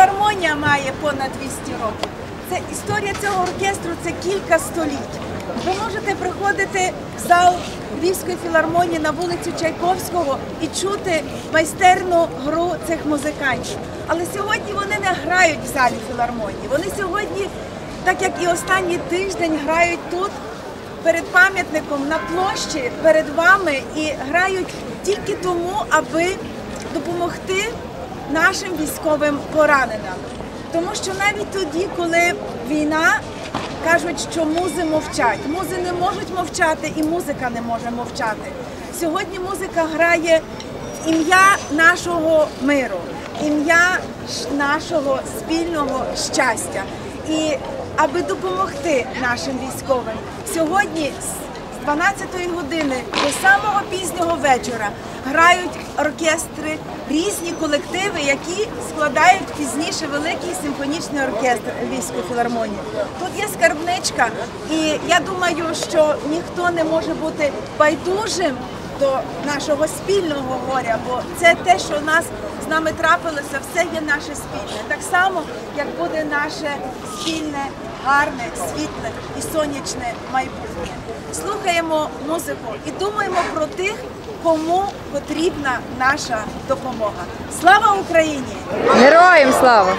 філармонія має понад 200 років. Це історія цього оркестру це кілька століть. Ви можете приходити в зал Львівської філармонії на вулицю Чайковського і чути майстерну гру цих музикантів. Але сьогодні вони не грають в залі філармонії. Вони сьогодні, так як і останній тиждень, грають тут перед пам'ятником на площі перед вами і грають тільки тому, аби допомогти нашим військовим пораненим. Тому що навіть тоді, коли війна, кажуть, що музи мовчать. Музи не можуть мовчати, і музика не може мовчати. Сьогодні музика грає ім'я нашого миру, ім'я нашого спільного щастя. І аби допомогти нашим військовим, сьогодні з 12 години до самого пізнього вечора грають оркестри, різні колективи, які складають пізніше великий симфонічний оркестр Львівської філармонії. Тут є скарбничка, і я думаю, що ніхто не може бути байдужим до нашого спільного горя, бо це те, що нас нами трапилося, все є наше спільне. Так само, як буде наше спільне, гарне, світле і сонячне майбутнє. Слухаємо музику і думаємо про тих, кому потрібна наша допомога. Слава Україні! Героям слава!